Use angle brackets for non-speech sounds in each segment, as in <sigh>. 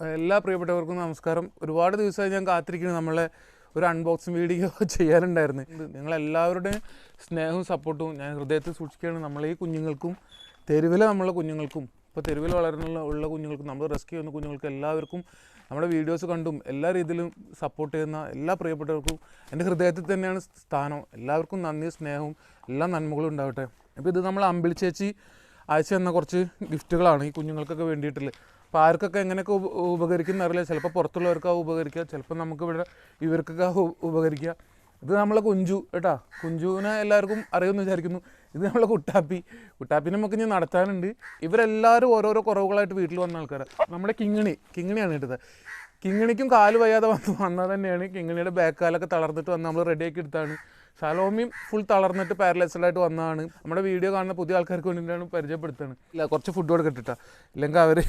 എല്ലാ പ്രിയപ്പെട്ടവർക്കും നമസ്കാരം. ഒരുപാട് ദിവസമായി ഞാൻ കാത്തിരിക്കുന്നു. നമ്മളെ ഒരു അൺബോക്സിങ് വീഡിയോ <laughs> ചെയ്യാനുണ്ടായിരുന്നു. നിങ്ങളെല്ലാവരുടെയും സ്നേഹവും സപ്പോർട്ടും ഞാൻ ഹൃദയത്തിൽ സൂക്ഷിക്കുകയാണ്. നമ്മളെ ഈ കുഞ്ഞുങ്ങൾക്കും തെരുവിലെ നമ്മളെ കുഞ്ഞുങ്ങൾക്കും ഇപ്പോൾ തെരുവിൽ വളരുന്ന ഉള്ള കുഞ്ഞുങ്ങൾക്കും നമ്മൾ റെസ്ക്യൂ ചെയ്യുന്ന കുഞ്ഞുങ്ങൾക്കും എല്ലാവർക്കും നമ്മുടെ വീഡിയോസ് കണ്ടും എല്ലാ രീതിയിലും സപ്പോർട്ട് ചെയ്യുന്ന എല്ലാ പ്രിയപ്പെട്ടവർക്കും എന്റെ ഹൃദയത്തിൽ തന്നെയാണ് സ്ഥാനം. എല്ലാവർക്കും നന്ദി സ്നേഹവും എല്ലാ നന്മകളും ഉണ്ടാവട്ടെ. അപ്പോൾ ഇത് നമ്മൾ അമ്പിളി ചേച്ചി അയച്ചു തന്ന കുറച്ച് ഗിഫ്റ്റുകളാണ് ഈ കുഞ്ഞുങ്ങൾക്കൊക്കെ വേണ്ടിയിട്ടുള്ളത്. അപ്പോൾ ആർക്കൊക്കെ എങ്ങനെയൊക്കെ ഉപ ഉപകരിക്കുന്ന അറിയില്ല. ചിലപ്പോൾ പുറത്തുള്ളവർക്കാ ഉപകരിക്കുക ചിലപ്പോൾ നമുക്ക് ഇവിടെ ഇവർക്കൊക്കെ ഉപകരിക്കുക ഇത് നമ്മളെ കുഞ്ചു കേട്ടാ? കുഞ്ചുവിനെ എല്ലാവർക്കും അറിയുമെന്ന് വിചാരിക്കുന്നു. ഇത് നമ്മളെ കുട്ടാപ്പി. കുട്ടാപ്പിനെ നമുക്ക് ഇനി നടത്താനുണ്ട്. ഇവരെല്ലാവരും ഓരോരോ കുറവുകളായിട്ട് വീട്ടിൽ വന്ന ആൾക്കാരാണ് നമ്മുടെ കിങ്ങിണി. കിങ്ങിണിയാണ് കേട്ടത്. കിങ്ങിണിക്കും കാൽ വയ്യാതെ വന്ന് വന്നത് തന്നെയാണ് കിങ്ങിണിയുടെ ബാക്ക് കാലൊക്കെ തളർന്നിട്ട് വന്ന് നമ്മൾ റെഡിയാക്കി എടുത്താണ്. സലോമിയും ഫുൾ തളർന്നിട്ട് പാരലൈസ്ഡായിട്ട് വന്നതാണ്. നമ്മുടെ വീഡിയോ കാണുന്ന പുതിയ ആൾക്കാർക്ക് വേണ്ടിയിട്ടാണ് പരിചയപ്പെടുത്തുന്നത് ഇല്ല കുറച്ച് ഫുഡ് കൊടുക്കട്ടിട്ടാ ഇല്ലെങ്കിൽ അവർ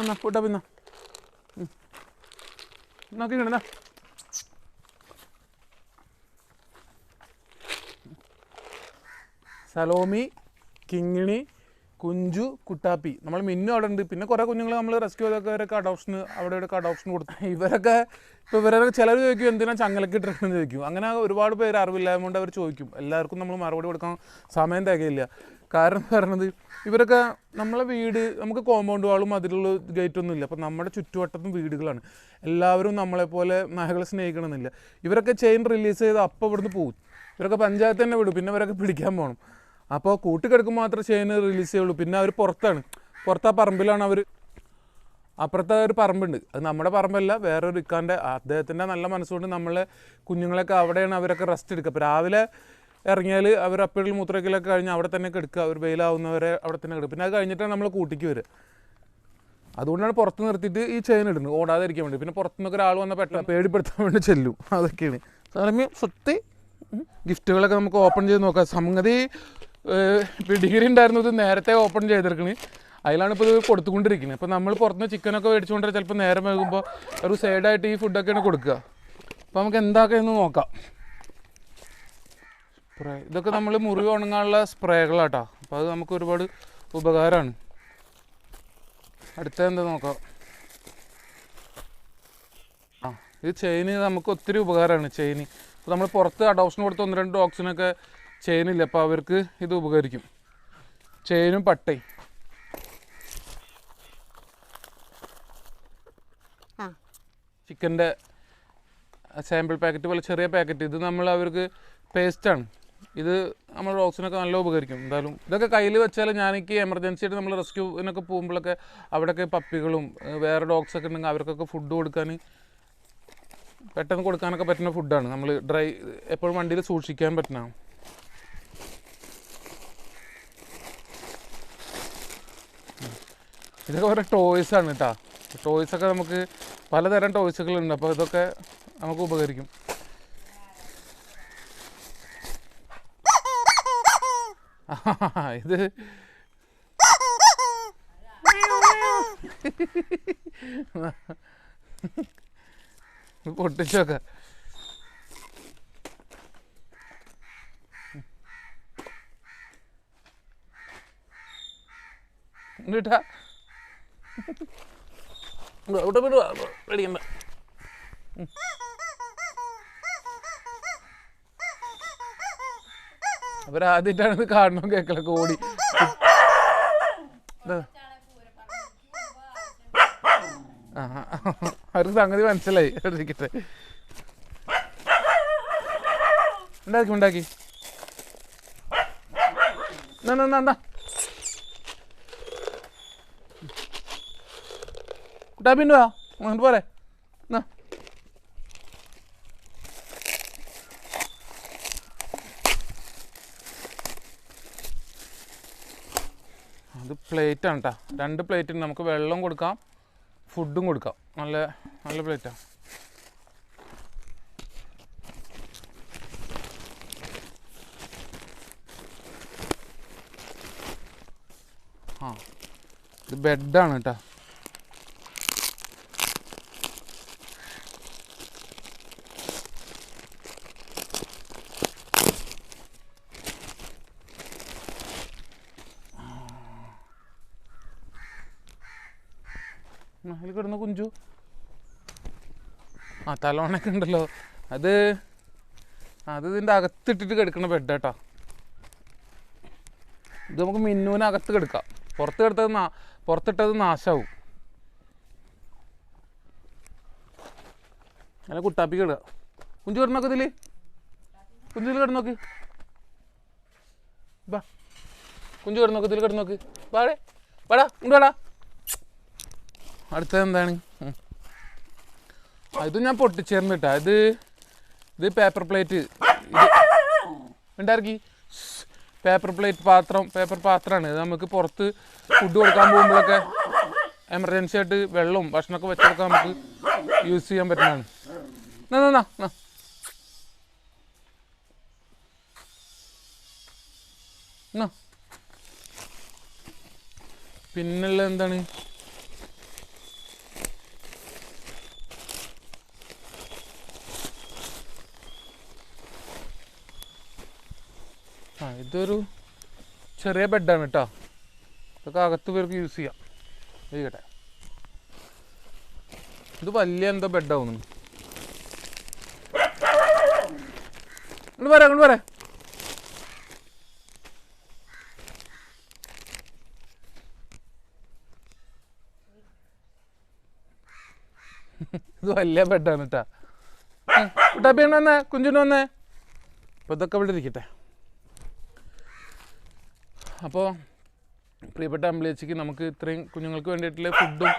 എന്നാ ഫുഡാ പിന്ന നോക്കി സലോമി കിങ്ങിണി കുഞ്ചു കുട്ടാപ്പി. നമ്മൾ മിന്നു അവിടെ ഉണ്ട് പിന്നെ കുറേ കുഞ്ഞുങ്ങൾ നമ്മൾ റെസ്ക്യൂ ചെയ്തൊക്കെ അഡോപ്ഷന് അവിടെ ഇവിടെ അഡോപ്ഷൻ കൊടുത്തു. ഇവരൊക്കെ ഇപ്പോൾ ഇവരൊക്കെ ചിലർ ചോദിക്കും എന്തിനാ ചങ്ങലക്ക് ഇട്ടിട്ടുണ്ടെന്ന്? ചോദിക്കും. അങ്ങനെ ഒരുപാട് പേര് അറിവില്ലായ്മ കൊണ്ട് അവർ ചോദിക്കും. എല്ലാവർക്കും നമ്മൾ മറുപടി കൊടുക്കാൻ സമയം തികയില്ല. കാരണം എന്ന് പറയുന്നത് ഇവരൊക്കെ നമ്മളെ വീട് നമുക്ക് കോമ്പൗണ്ട് വാളും അതിലുള്ള ഗേറ്റ് ഒന്നും ഇല്ല. അപ്പം നമ്മുടെ ചുറ്റുവട്ടത്തും വീടുകളാണ്. എല്ലാവരും നമ്മളെപ്പോലെ നായകളെ സ്നേഹിക്കണമെന്നില്ല. ഇവരൊക്കെ ചെയിൻ റിലീസ് ചെയ്ത് അപ്പോൾ ഇവിടുന്ന് പോകും ഇവരൊക്കെ പഞ്ചായത്ത് തന്നെ വിടും. പിന്നെ ഇവരൊക്കെ പിടിക്കാൻ പോകണം അപ്പോൾ കൂട്ടിക്കിടക്കുമ്പോൾ മാത്രമേ ചെയിൻ റിലീസ് ചെയ്യുള്ളൂ. പിന്നെ അവർ പുറത്താണ്. പുറത്താ പറമ്പിലാണ് അവർ അപ്പുറത്തെ ഒരു പറമ്പുണ്ട്. അത് നമ്മുടെ പറമ്പല്ല വേറൊരു ഇക്കാന്റെ അദ്ദേഹത്തിന്റെ നല്ല മനസ്സുകൊണ്ട് നമ്മളെ കുഞ്ഞുങ്ങളൊക്കെ അവിടെയാണ് അവരൊക്കെ റെസ്റ്റ് എടുക്കുക. അപ്പോൾ രാവിലെ ഇറങ്ങിയാൽ അവർ അപ്പഴിൽ മൂത്രക്കിലൊക്കെ കഴിഞ്ഞ് അവിടെ തന്നെ കിടക്കുക. അവർ വെയിലാവുന്നവരെ അവിടെ തന്നെ കിടക്കും. പിന്നെ അത് കഴിഞ്ഞിട്ടാണ് നമ്മൾ കൂട്ടിക്ക് വരിക. അതുകൊണ്ടാണ് പുറത്ത് നിർത്തിയിട്ട് ഈ ചെയിൻ ഇടുന്നത്. ഓടാതിരിക്കാൻ വേണ്ടി. പിന്നെ പുറത്തുനിന്നൊക്കെ ഒരാൾ വന്ന പെട്ടെന്ന് പേടിപ്പെടുത്താൻ വേണ്ടി ചെല്ലും. <laughs> അതൊക്കെയാണ്. സാറമ്മ സത്യം? ഗിഫ്റ്റുകളൊക്കെ നമുക്ക് ഓപ്പൺ ചെയ്ത് നോക്കാം. സംഗതി ഡിഗ്രി ഉണ്ടായിരുന്നത് നേരത്തെ ഓപ്പൺ ചെയ്തിരിക്കണ്. അതിലാണ് ഇപ്പോൾ ഇത് കൊടുത്തുകൊണ്ടിരിക്കുന്നത് അപ്പോൾ നമ്മൾ പുറത്തുനിന്ന് ചിക്കനൊക്കെ മേടിച്ചുകൊണ്ടിരുന്ന ചിലപ്പോൾ നേരം വൈകുമ്പോൾ ഒരു സൈഡായിട്ട് ഈ ഫുഡൊക്കെയാണ് കൊടുക്കുക. അപ്പോൾ നമുക്ക് എന്താക്കെയെന്ന് നോക്കാം. സ്പ്രേ ഇതൊക്കെ നമ്മൾ മുറി ഉണങ്ങാനുള്ള സ്പ്രേകളാട്ടോ. അപ്പോൾ അത് നമുക്ക് ഒരുപാട് ഉപകാരമാണ് അടുത്ത എന്താ നോക്കാം. ആ ഇത് ചെയിന് നമുക്ക് ഒത്തിരി ഉപകാരമാണ് ചെയിന്. അപ്പോൾ നമ്മൾ പുറത്ത് അഡോപ്ഷൻ കൊടുത്ത് ഒന്ന് രണ്ട് ഡോഗ്സിനൊക്കെ ചെയിനില്ല അപ്പോൾ അവർക്ക് ഇത് ഉപകരിക്കും. ചെയിനും പട്ടയും. ചിക്കന്റെ സാമ്പിൾ പാക്കറ്റ് പോലെ ചെറിയ പാക്കറ്റ്. ഇത് നമ്മൾ അവർക്ക് പേസ്റ്റാണ്. ഇത് നമ്മൾ ഡോഗ്സിനൊക്കെ നല്ല ഉപകരിക്കും. എന്തായാലും ഇതൊക്കെ കയ്യിൽ വെച്ചാൽ ഞാനെനിക്ക് എമർജൻസി ആയിട്ട് നമ്മൾ റെസ്ക്യൂവിനൊക്കെ പോകുമ്പോഴൊക്കെ അവിടെയൊക്കെ പപ്പികളും വേറെ ഡോഗ്സ് ഒക്കെ ഉണ്ടെങ്കിൽ അവർക്കൊക്കെ ഫുഡ് കൊടുക്കാൻ പെട്ടെന്ന് കൊടുക്കാനൊക്കെ പറ്റുന്ന ഫുഡാണ് നമ്മൾ ഡ്രൈ എപ്പോഴും വണ്ടിയിൽ സൂക്ഷിക്കാൻ പറ്റുന്ന. ഇതൊക്കെ ഓരോ ടോയ്സാണ് കേട്ടോ ടോയ്സ് ഒക്കെ നമുക്ക് പലതരം ടോയ്സുകളുണ്ട് അപ്പോൾ ഇതൊക്കെ നമുക്ക് ഉപകരിക്കും. <laughs> ഇത് പൊട്ടിച്ചോക്ക എന്നിട്ടാ അവിടെ വിടുക പേടിക്കണ്ട. അവരാദ്യമായിട്ടാണ് കാണണം കേക്കളൊക്കെ ഓടി. ആ അവർക്ക് സംഗതി മനസ്സിലായി. ഇരിക്കട്ടെ. ഉണ്ടാക്കി ഉണ്ടാക്കി. കുട്ടാപ്പിന്റെ അങ്ങോട്ട് പോരെ എന്നാ അത് പ്ലേറ്റ് ആണ് കേട്ടോ രണ്ട് പ്ലേറ്റിന് നമുക്ക് വെള്ളം കൊടുക്കാം ഫുഡും കൊടുക്കാം. നല്ല നല്ല പ്ലേറ്റാണ് ആ ഇത് ബെഡാണ് കേട്ടോ അതിൽ കിടന്ന കുഞ്ചു. ആ തലോണൊക്കെ ഉണ്ടല്ലോ. അത് അത് ഇതിന്റെ അകത്തിട്ടിട്ട് കിടക്കണ കേട്ടോ ഇത് നമുക്ക് മിന്നുവിന് അകത്ത് കിടക്കാം. പുറത്ത് കിടത്തത് നാ പുറത്തിട്ടത് നാശാവും. അല്ല കുട്ടാപ്പി കിടുക. കുഞ്ചു കിടന്നോക്ക് ഇതിൽ കുഞ്ചു ഇതിൽ കിടന്നോക്ക്. ബാ. കുഞ്ചു കിടന്നോക്ക് ഇതിൽ കിടന്നോക്ക്. വാടേ വാടാ ഇങ്ങോട്ട് വാടാ. അടുത്തത് എന്താണ്. ഇത് ഞാൻ പൊട്ടിച്ചേർന്ന് കേട്ടാ ഇത് ഇത് പേപ്പർ പ്ലേറ്റ് ഉണ്ടാക്കി പേപ്പർ പ്ലേറ്റ് പാത്രം പേപ്പർ പാത്രമാണ്. ഇത് നമുക്ക് പുറത്ത് ഫുഡ് കൊടുക്കാൻ പോകുമ്പോഴൊക്കെ എമർജൻസി ആയിട്ട് വെള്ളവും ഭക്ഷണമൊക്കെ വെച്ചെടുക്കാൻ നമുക്ക് യൂസ് ചെയ്യാൻ പറ്റുന്നതാണ്. എന്നാ എന്നാ എന്നാ പിന്നുള്ള എന്താണ് ആ ഇതൊരു ചെറിയ ബെഡാണ് കേട്ടോ ഇതൊക്കെ അകത്ത് പേർക്ക് യൂസ് ചെയ്യാം. ഇരിക്കട്ടെ. ഇത് വലിയ എന്തോ ബെഡാവുന്നു ഇങ്ങോട്ട് വരാം ഇങ്ങോട്ട് വരാം. ഇത് വലിയ ബെഡാണ് കേട്ടാ കുട്ടാപ്പി വന്നേ കുഞ്ചിന് വന്നേ. അപ്പോൾ ഇതൊക്കെ ഇവിടെ ഇരിക്കട്ടെ. അപ്പോൾ പ്രിയപ്പെട്ട അമ്പിളിയച്ചിക്ക് നമുക്ക് ഇത്രയും കുഞ്ഞുങ്ങൾക്ക് വേണ്ടിയിട്ടുള്ള ഫുഡും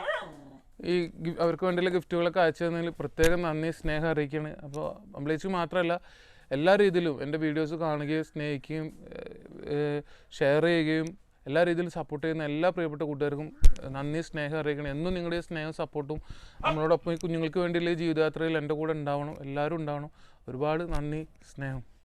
ഈ അവർക്ക് വേണ്ടിയുള്ള ഗിഫ്റ്റുകളൊക്കെ അയച്ചു തന്നതിൽ പ്രത്യേകം നന്ദി സ്നേഹം അറിയിക്കുകയാണ്. അപ്പോൾ അമ്പിളിയച്ചിക്ക് മാത്രമല്ല എല്ലാ രീതിയിലും എന്റെ വീഡിയോസ് കാണുകയും സ്നേഹിക്കുകയും ഷെയർ ചെയ്യുകയും എല്ലാ രീതിയിലും സപ്പോർട്ട് ചെയ്യുന്ന എല്ലാ പ്രിയപ്പെട്ട കൂട്ടുകാർക്കും നന്ദി സ്നേഹം അറിയിക്കണം എന്നും നിങ്ങളുടെ സ്നേഹവും സപ്പോർട്ടും നമ്മളോടൊപ്പം ഈ കുഞ്ഞുങ്ങൾക്ക് വേണ്ടിയുള്ള ജീവിതയാത്രയിൽ എന്റെ കൂടെ ഉണ്ടാവണം എല്ലാവരും ഉണ്ടാവണം. ഒരുപാട് നന്ദി സ്നേഹം.